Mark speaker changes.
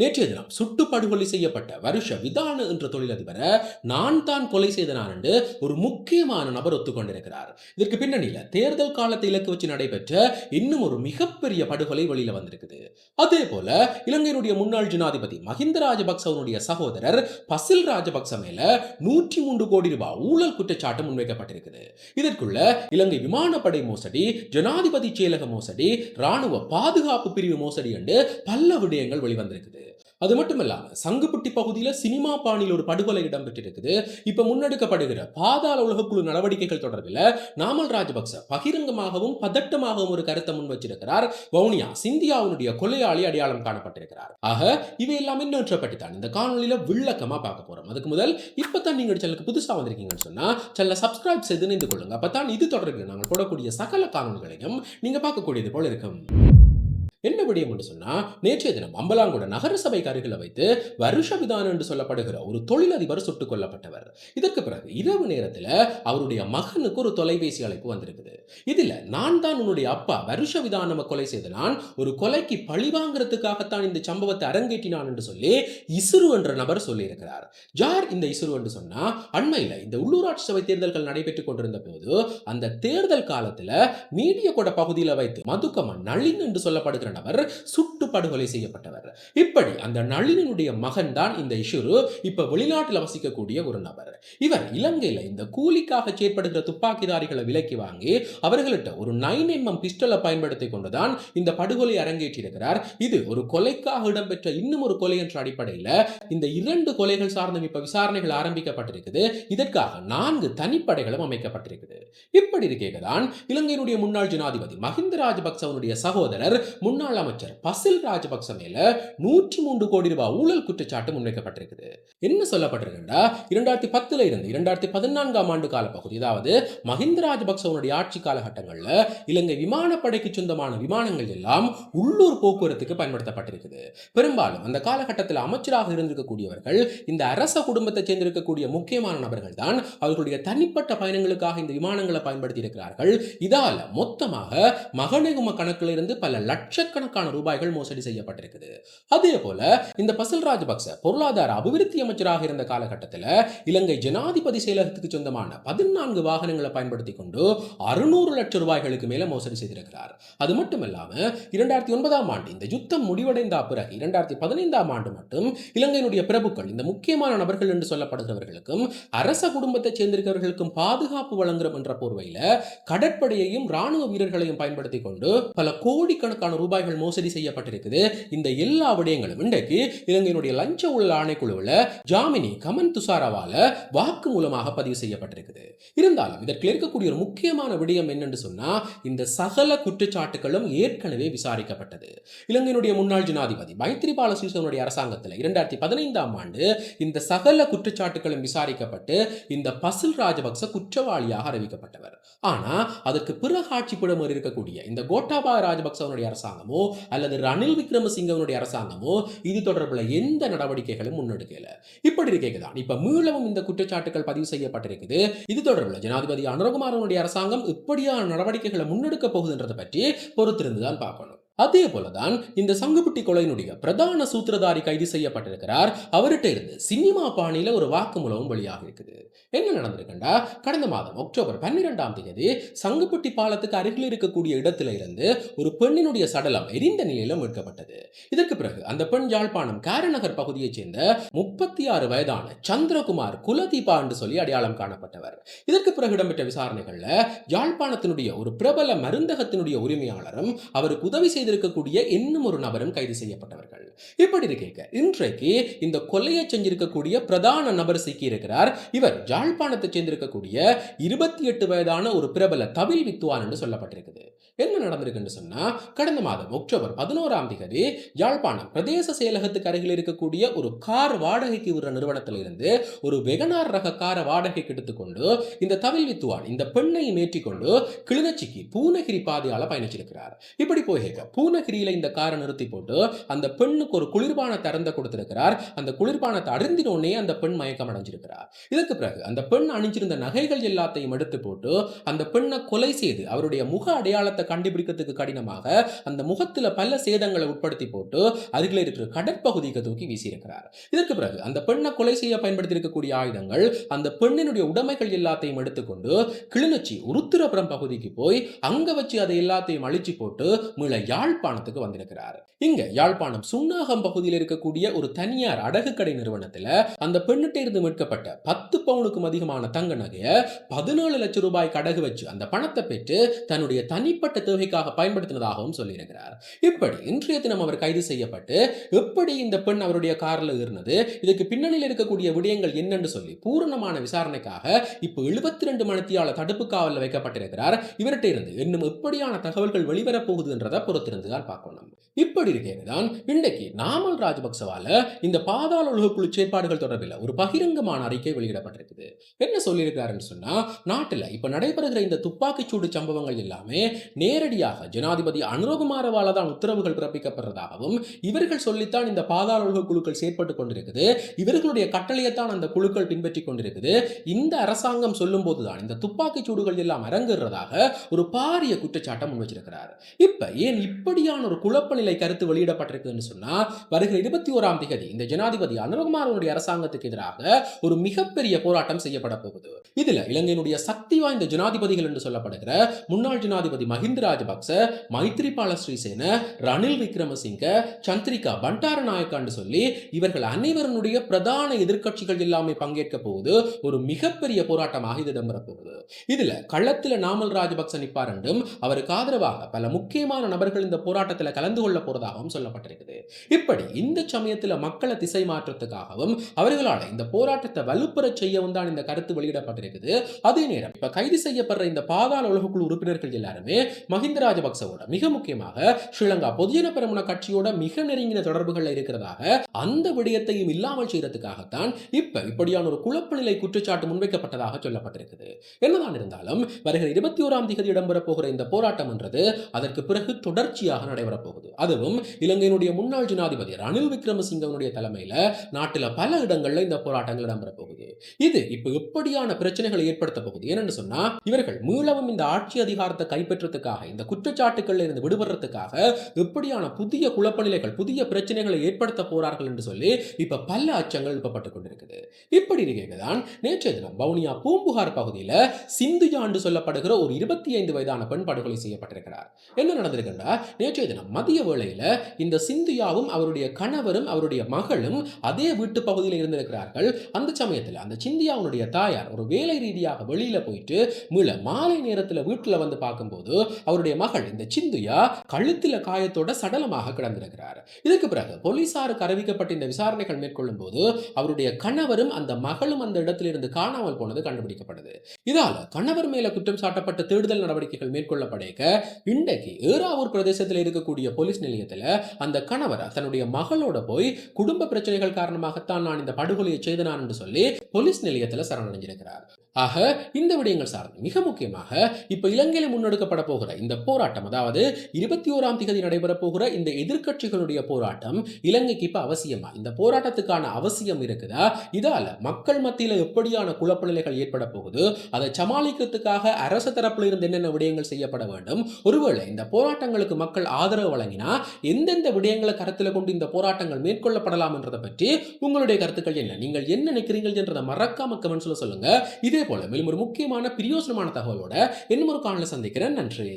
Speaker 1: நேற்றைய தினம் சுட்டு படுகொலை செய்யப்பட்ட வருஷ விதான என்ற தொழிலதிபரை நான் தான் கொலை செய்தனான் என்று ஒரு முக்கியமான நபர் ஒத்துக்கொண்டிருக்கிறார். இதற்கு பின்னணியில தேர்தல் காலத்தை இலக்கு வச்சு நடைபெற்ற இன்னும் ஒரு மிகப்பெரிய படுகொலை வெளியில வந்திருக்குது. அதே போல இலங்கையினுடைய முன்னாள் ஜனாதிபதி மஹிந்த ராஜபக்சவனுடைய சகோதரர் பசில் ராஜபக்ச மேல நூற்றி மூன்று கோடி ரூபாய் ஊழல் குற்றச்சாட்டு முன்வைக்கப்பட்டிருக்குது. இதற்குள்ள இலங்கை விமானப்படை மோசடி ஜனாதிபதி செயலக மோசடி ராணுவ பாதுகாப்பு பிரிவு மோசடி என்று பல விடயங்கள் வெளிவந்திருக்குது. அது மட்டும் இல்லாம சங்குப்பட்டி பகுதியில் சினிமா பாணியில் ஒரு படுகொலை இடம்பெற்றிருக்குது. இப்ப முன்னெடுக்கப்படுகிற பாதாள உலகக்குழு நடவடிக்கைகள் தொடர்பில் நாமல் ராஜபக்ச பகிரங்கமாகவும் பதட்டமாகவும் ஒரு கருத்தை முன் வச்சிருக்கிறார். வவுனியா சிந்தியாவுடைய கொலையாளி அடையாளம் காணப்பட்டிருக்கிறார். ஆக இவை எல்லாம் இன்னொற்றை தான் இந்த காணொலியில விளக்கமா பார்க்க போறோம். அதுக்கு முதல் இப்பதான் நீங்க சேனலுக்கு புதுசா வந்திருக்கீங்கன்னு சொன்னா சேனலை சப்ஸ்கிரைப் செய்து நினைந்து கொள்ளுங்க. அப்பதான் இது தொடர்பில் நாங்கள் போடக்கூடிய சகல காணொலிகளையும் நீங்க பார்க்கக்கூடியது போல இருக்கும். என்ன விடயம் என்று சொன்னால் நேற்றைய தினம் அம்பலாங்குட நகரசபைக்கு அருகில் வைத்து வருஷ விதானம் என்று சொல்லப்படுகிற ஒரு தொழிலதிபர் சுட்டுக் கொல்லப்பட்டவர். இதற்கு பிறகு இரவு நேரத்தில் அவருடைய மகனுக்கு ஒரு தொலைபேசி அழைப்பு வந்திருக்குது. இதில் நான் தான் உன்னுடைய அப்பா வருஷ விதானம கொலை செய்த நான் ஒரு கொலைக்கு பழி வாங்குறதுக்காகத்தான் இந்த சம்பவத்தை அரங்கேற்றினான் என்று சொல்லி இசுரு என்ற நபர் சொல்லியிருக்கிறார். ஜார் இந்த இசுரு என்று சொன்னால் அண்மையில் இந்த உள்ளூராட்சி சபை தேர்தல்கள் நடைபெற்றுக் கொண்டிருந்த போது அந்த தேர்தல் காலத்துல மீடியகொட பகுதியில் வைத்து மதுக்கம நளின் என்று சொல்லப்படுகிற நபர் சுட்டு படுகொலை செய்யப்பட்டவர். இப்படி அந்த நளினுடைய மகன் தான் இந்த இஷுரு இப்ப வெளிநாட்டில் வசிக்கக்கூடிய ஒரு நபர். இவர் இலங்கையில இந்த கூலிக்காக செயற்படுகிற துப்பாக்கிதாரிகளை விலக்கி வாங்கி அவர்கள்ட்ட ஒரு நைன் எம்எம் பிஸ்டலை பயன்படுத்தி கொண்டுதான் இந்த படுகொலை அரங்கேற்றியிருக்கிறார். இது ஒரு கொலைக்காக இடம்பெற்ற இன்னும் ஒரு கொலை என்ற அடிப்படையில் இந்த இரண்டு கொலைகள் சார்ந்த இப்ப விசாரணைகள் ஆரம்பிக்கப்பட்டிருக்குது. இதற்காக நான்கு தனிப்படைகளும் அமைக்கப்பட்டிருக்குது. இப்படி இருக்கேதான் இலங்கையினுடைய முன்னாள் ஜனாதிபதி மஹிந்த ராஜபக்சவனுடைய சகோதரர் முன்னாள் முன்னாள் அமைச்சர் பசில் ராஜபக்ச மேல நூற்றி மூன்று கோடி ரூபாய் ஊழல் குற்றச்சாட்டு முன்வைக்கப்பட்டிருக்குது. என்ன சொல்லப்பட்டிருக்குண்டா? இரண்டாயிரத்தி பத்துல இருந்து இரண்டாயிரத்தி பதினான்காம் ஆண்டு கால பகுதி அதாவது மஹிந்த ராஜபக்சவனுடைய ஆட்சி காலகட்டங்கள்ல இலங்கை விமானப்படைக்கு சொந்தமான விமானங்கள் எல்லாம் உள்ளூர் போக்குவரத்துக்கு பயன்படுத்தப்பட்டிருக்குது. பெரும்பாலும் அந்த காலகட்டத்தில் அமைச்சராக இருந்திருக்கக்கூடியவர்கள் இந்த அரச குடும்பத்தை சேர்ந்திருக்கக்கூடிய முக்கியமான நபர்கள் தான் அவர்களுடைய தனிப்பட்ட பயணங்களுக்காக இந்த விமானங்களை பயன்படுத்தி இருக்கிறார்கள் இதால மொத்தமாக மகனகும கணக்கில் இருந்து பல லட்சக்கணக்கான ரூபாய்கள் மோசடி செய்யப்பட்டிருக்குது. அதே போல இந்த பசல் ராஜபக்ச பொருளாதார அபிவிருத்தி அமைச்சராக இருந்த காலகட்டத்தில் இலங்கை ஜனாதிபதி செயலகத்துக்கு சொந்தமான பதினான்கு வாகனங்களை பயன்படுத்தி கொண்டு அறுநூறு லட்சம் ரூபாய்களுக்கு மேல மோசடி செய்திருக்கிறார். அது மட்டும் இல்லாம இரண்டாயிரத்தி ஒன்பதாம் ஆண்டு இந்த யுத்தம் முடிவடைந்த பிறகு இரண்டாயிரத்தி பதினைந்தாம் ஆண்டு மட்டும் இலங்கையினுடைய பிரபுக்கள் இந்த முக்கியமான நபர்கள் என்று சொல்லப்படுகிறவர்களுக்கும் அரச குடும்பத்தைச் சேர்ந்திருக்கிறவர்களுக்கும் பாதுகாப்பு வழங்குறோம் என்ற போர்வையில் கடற்படையையும் ராணுவ வீரர்களையும் பயன்படுத்தி கொண்டு பல கோடிக்கணக்கான ரூபாய் ரூபாய்கள் மோசடி செய்யப்பட்டிருக்குது. இந்த எல்லா விடயங்களும் இன்றைக்கு இலங்கையினுடைய லஞ்ச ஊழல் ஆணைக்குழுவில் ஜாமினி கமன் துசாராவால வாக்கு மூலமாக பதிவு செய்யப்பட்டிருக்குது. இருந்தாலும் இதற்கு இருக்கக்கூடிய ஒரு முக்கியமான விடயம் என்னென்று சொன்னா இந்த சகல குற்றச்சாட்டுகளும் ஏற்கனவே விசாரிக்கப்பட்டது. இலங்கையினுடைய முன்னாள் ஜனாதிபதி மைத்ரிபால சிறிசேனனுடைய அரசாங்கத்தில் இரண்டாயிரத்தி பதினைந்தாம் ஆண்டு இந்த சகல குற்றச்சாட்டுகளும் விசாரிக்கப்பட்டு இந்த பசில் ராஜபக்ச குற்றவாளியாக அறிவிக்கப்பட்டவர். ஆனா அதற்கு பிறகு ஆட்சிப்படம் இருக்கக்கூடிய இந்த கோட்டாபாய ராஜபக்சவனுடைய அரசாங்கமோ அல்லது ரணில் விக்ரமசிங்கவனுடைய அரசாங்கமோ இது தொடர்புல எந்த நடவடிக்கைகளும் முன்னெடுக்கல. இப்படி இருக்கேதான். இப்ப மீளவும் இந்த குற்றச்சாட்டுகள் பதிவு செய்யப்பட்டிருக்குது. இது தொடர்பில் ஜனாதிபதி அனுரகுமாரனுடைய அரசாங்கம் இப்படியான நடவடிக்கைகளை முன்னெடுக்க போகுதுன்றதை பற்றி பொறுத்திருந்துதான் பார்க்கணும். அதே போலதான் இந்த சங்குபுட்டி கொலையினுடைய பிரதான சூத்திரதாரி கைது செய்யப்பட்டிருக்கிறார். அவர்கிட்ட இருந்து சினிமா பாணியில ஒரு வாக்குமூலமும் வெளியாக இருக்குது. என்ன நடந்திருக்குண்டா? கடந்த மாதம் அக்டோபர் பன்னிரெண்டாம் தேதி சங்குப்பட்டி பாலத்துக்கு அருகில் இருக்கக்கூடிய இடத்துல இருந்து ஒரு பெண்ணினுடைய சடலம் எரிந்த நிலையில மீட்கப்பட்டது. இதற்கு பிறகு அந்த பெண் யாழ்ப்பாணம் காரநகர் பகுதியைச் சேர்ந்த முப்பத்தி ஆறு வயதான சந்திரகுமார் குலதீபா என்று சொல்லி அடையாளம் காணப்பட்டவர். இதற்கு பிறகு இடம்பெற்ற விசாரணைகள்ல யாழ்ப்பாணத்தினுடைய ஒரு பிரபல மருந்தகத்தினுடைய உரிமையாளரும் அவருக்கு உதவி செய்த செய்திருக்கக்கூடிய இன்னும் ஒரு நபரும் கைது செய்யப்பட்டவர்கள். இப்படி இருக்க இன்றைக்கு இந்த கொலையை செஞ்சிருக்கக்கூடிய பிரதான நபர் சிக்கியிருக்கிறார். இவர் யாழ்ப்பாணத்தை சேர்ந்திருக்கக்கூடிய இருபத்தி எட்டு வயதான ஒரு பிரபல தவில் வித்துவான் என்று சொல்லப்பட்டிருக்குது. என்ன நடந்திருக்குன்னு சொன்னா கடந்த மாதம் அக்டோபர் பதினோராம் தேதி யாழ்ப்பாணம் பிரதேச செயலகத்துக்கு அருகில் இருக்கக்கூடிய ஒரு கார் வாடகைக்கு விடுற நிறுவனத்தில் இருந்து ஒரு வெகனார் ரக காரை வாடகைக்கு எடுத்துக்கொண்டு இந்த தவில் வித்துவான் இந்த பெண்ணையும் ஏற்றிக்கொண்டு கிளிநொச்சிக்கு பூனகிரி பாதையால பயணிச்சிருக்கிறார். இப்படி போய் பூனகிரியில இந்த காரை நிறுத்தி போட்டு அந்த பெண்ணுக்கு ஒரு குளிர்பான திறந்த கொடுத்திருக்கிறார். அந்த குளிர்பானத்தை அருந்தினோடனே அந்த பெண் மயக்கம் அடைஞ்சிருக்கிறார். இதற்கு பிறகு அந்த பெண் அணிஞ்சிருந்த நகைகள் எல்லாத்தையும் எடுத்து போட்டு அந்த பெண்ணை கொலை செய்து அவருடைய முக அடையாளத்தை கண்டுபிடிக்கிறதுக்கு கடினமாக அந்த முகத்துல பல சேதங்களை உட்படுத்தி போட்டு அருகில் இருக்கிற கடற்பகுதிக்கு தூக்கி வீசியிருக்கிறார். இதற்கு பிறகு அந்த பெண்ணை கொலை செய்ய பயன்படுத்தி இருக்கக்கூடிய ஆயுதங்கள் அந்த பெண்ணினுடைய உடைமைகள் எல்லாத்தையும் எடுத்துக்கொண்டு கிளிநொச்சி உருத்திரபுரம் பகுதிக்கு போய் அங்க வச்சு அதை எல்லாத்தையும் அழிச்சு போட்டு மீள யாழ்ப்பாணத்துக்கு வந்திருக்கிறார். இங்க யாழ்ப்பாணம் சுண்ணாகம் பகுதியில் இருக்கக்கூடிய ஒரு தனியார் அடகு கடை நிறுவனத்துல அந்த பெண்ணிட்ட இருந்து மீட்கப்பட்ட பத்து பவுனுக்கும் அதிகமான தங்க நகையை பதினேழு லட்சம் ரூபாய் கடகு வச்சு அந்த பணத்தை பெற்று தன்னுடைய தனிப்பட்ட தேவைக்காக பயன்படுத்தினதாகவும் சொல்லியிருக்கிறார். இப்படி இன்றைய தினம் அவர் கைது செய்யப்பட்டு எப்படி இந்த பெண் அவருடைய கார்ல இருந்தது இதுக்கு பின்னணியில் இருக்கக்கூடிய விடயங்கள் என்னன்னு சொல்லி பூரணமான விசாரணைக்காக இப்போ எழுபத்தி ரெண்டு மணித்தியால தடுப்பு காவலில் வைக்கப்பட்டிருக்கிறார். இவர்கிட்ட இருந்து இன்னும் எப்படியான தகவல்கள் வெளிவரப் போகுதுன்றதை பொறுத்து தான் பார்க்கணும் நம்ம. இப்படி இருக்கேன்னு தான் இன்றைக்கு நாமல் ராஜபக்சவால இந்த பாதாள உலகக்குழு செயற்பாடுகள் தொடர்பில் ஒரு பகிரங்கமான அறிக்கை வெளியிடப்பட்டிருக்குது. என்ன சொல்லியிருக்காருன்னு சொன்னா நாட்டில் இப்ப நடைபெறுகிற இந்த துப்பாக்கிச்சூடு சம்பவங்கள் எல்லாமே நேரடியாக ஜனாதிபதி அனுரகுமாரவால தான் உத்தரவுகள் பிறப்பிக்கப்படுறதாகவும் இவர்கள் சொல்லித்தான் இந்த பாதாள உலக குழுக்கள் செயற்பட்டு கொண்டிருக்குது இவர்களுடைய கட்டளையைத்தான் அந்த குழுக்கள் பின்பற்றி கொண்டிருக்குது இந்த அரசாங்கம் சொல்லும் போதுதான் இந்த துப்பாக்கிச்சூடுகள் எல்லாம் அரங்குறதாக ஒரு பாரிய குற்றச்சாட்டை முன் வச்சிருக்கிறார் இப்ப ஏன் இப்படியான ஒரு குழப்ப நிலை கருத்து வெளியிடப்பட்டிருக்குதுன்னு சொன்னா வருகிற இருபத்தி ஓராம் தேதி இந்த ஜனாதிபதி அனுரகுமாரனுடைய அரசாங்கத்துக்கு எதிராக ஒரு மிகப்பெரிய போராட்டம் செய்யப்பட போகுது. இதுல இலங்கையினுடைய சக்தி வாய்ந்த ஜனாதிபதிகள் என்று சொல்லப்படுகிற முன்னாள் ஜனாதிபதி மஹிந்த ராஜபக்ச மைத்ரிபால ஸ்ரீசேன ரணில் விக்ரமசிங்க சந்திரிகா பண்டாரநாயக்கான்னு சொல்லி இவர்கள் அனைவருடைய பிரதான எதிர்க்கட்சிகள் எல்லாமே பங்கேற்க போகுது. ஒரு மிகப்பெரிய போராட்டமாக இது இடம்பெற போகுது. இதுல களத்துல நாமல் ராஜபக்ச நிப்பார் என்றும் அவருக்கு ஆதரவாக பல முக்கியமான நபர்கள் இந்த போராட்டத்தில் கலந்து கொள்ள போறதாகவும் சொல்லப்பட்டிருக்குது. இப்படி இந்த சமயத்தில் மக்களை திசை மாற்றத்துக்காகவும் அவர்களால் இந்த போராட்டத்தை வலுப்பெற செய்யவும் தான் இந்த கருத்து வெளியிடப்பட்டிருக்குது. அதே நேரம் இப்ப கைது செய்யப்படுற இந்த பாதாள உலகக்குழு உறுப்பினர்கள் எல்லாருமே மஹிந்த ராஜபக்சவோட மிக முக்கியமாக ஸ்ரீலங்கா பொதுஜன பெருமன கட்சியோட மிக நெருங்கின தொடர்புகள் இருக்கிறதாக அந்த விடயத்தையும் இல்லாமல் செய்யறதுக்காகத்தான் இப்ப இப்படியான ஒரு குழப்ப நிலை குற்றச்சாட்டு முன்வைக்கப்பட்டதாக சொல்லப்பட்டிருக்குது. என்னதான் இருந்தாலும் வருகிற இருபத்தி ஓராம் தேதி இடம்பெற போகிற இந்த போராட்டம் என்றது அதற்கு பிறகு தொடர்ச்சி தொடர்ச்சியாக நடைபெறப் போகுது அதுவும் இலங்கையினுடைய முன்னாள் ஜனாதிபதி ரணில் விக்ரமசிங்கவனுடைய தலைமையில் நாட்டில் பல இடங்களில் இந்த போராட்டங்கள் இடம்பெற போகுது இது இப்போ எப்படியான பிரச்சனைகளை ஏற்படுத்த போகுது. ஏன்னு சொன்னா இவர்கள் மீளவும் இந்த ஆட்சி அதிகாரத்தை கைப்பற்றத்துக்காக இந்த குற்றச்சாட்டுகளில் இருந்து விடுபடுறதுக்காக எப்படியான புதிய குழப்ப நிலைகள் புதிய பிரச்சனைகளை ஏற்படுத்த போறார்கள் என்று சொல்லி இப்ப பல அச்சங்கள் எழுப்பப்பட்டுக் கொண்டிருக்குது. இப்படி இருக்கதான் நேற்றைய தினம் பவுனியா பூம்புகார் பகுதியில் சிந்துஜா என்று சொல்லப்படுகிற ஒரு இருபத்தி ஐந்து வயதான பெண் படுகொலை செய்யப்பட்டிருக்கிறார். என்ன நடந்திருக்குன்னா நேற்றைய தினம் மதிய வேளையில் இந்த சிந்தியாவும் அவருடைய கணவரும் அவருடைய மகளும் அதே வீட்டு பகுதியில் இருந்திருக்கிறார்கள். அந்த சமயத்தில் அந்த சிந்தியாவுடைய தாயார் ஒரு வேலை ரீதியாக வெளியில போயிட்டு மீள மாலை நேரத்தில் வீட்டில் வந்து பார்க்கும்போது அவருடைய மகள் இந்த சிந்துயா கழுத்தில் காயத்தோட சடலமாக கிடந்திருக்கிறார். இதுக்கு பிறகு போலீசாருக்கு அறிவிக்கப்பட்ட இந்த விசாரணைகள் மேற்கொள்ளும் போது அவருடைய கணவரும் அந்த மகளும் அந்த இடத்திலிருந்து காணாமல் போனது கண்டுபிடிக்கப்பட்டது. இதால கணவர் மேல குற்றம் சாட்டப்பட்ட தேடுதல் நடவடிக்கைகள் மேற்கொள்ளப்படைக்க இன்றைக்கு ஏறாவூர் பிரதேசத்தில் இருக்கக்கூடிய போலீஸ் நிலையத்தில் அந்த கணவர் தன்னுடைய மகளோட போய் குடும்ப பிரச்சனைகள் காரணமாகத்தான் நான் இந்த படுகொலையை செய்தனான் என்று சொல்லி போலீஸ் நிலையத்தில் சரணடைஞ்சிருக்கிறார். ஆக இந்த விடயங்கள் சார்ந்து மிக முக்கியமாக இப்ப இலங்கையில் முன்னெடுக்கப்பட போகிற இந்த போராட்டம் அதாவது இருபத்தி ஓராம் திகதி நடைபெற போகிற இந்த எதிர்கட்சிகளுடைய போராட்டம் இலங்கைக்கு இப்ப அவசியமா? இந்த போராட்டத்துக்கான அவசியம் இருக்குதா? இதால மக்கள் மத்தியில எப்படியான குழப்ப நிலைகள் ஏற்பட போகுது? அதை சமாளிக்கிறதுக்காக அரசு தரப்பில் இருந்து என்னென்ன விடயங்கள் செய்யப்பட வேண்டும்? ஒருவேளை இந்த போராட்டங்களுக்கு மக்கள் ஆதரவு வழங்கினா எந்தெந்த விடயங்களை கருத்தில் கொண்டு இந்த போராட்டங்கள் மேற்கொள்ளப்படலாம் என்றதை பற்றி உங்களுடைய கருத்துக்கள் என்ன? நீங்கள் என்ன நினைக்கிறீர்கள் என்றதை மறக்காம கமெண்ட்ஸ்ல சொல்லுங்க. இது இதே போல மேலும் ஒரு முக்கியமான பிரியோசனமான தகவலோட இன்னும் ஒரு காணல சந்திக்கிறேன். நன்றி.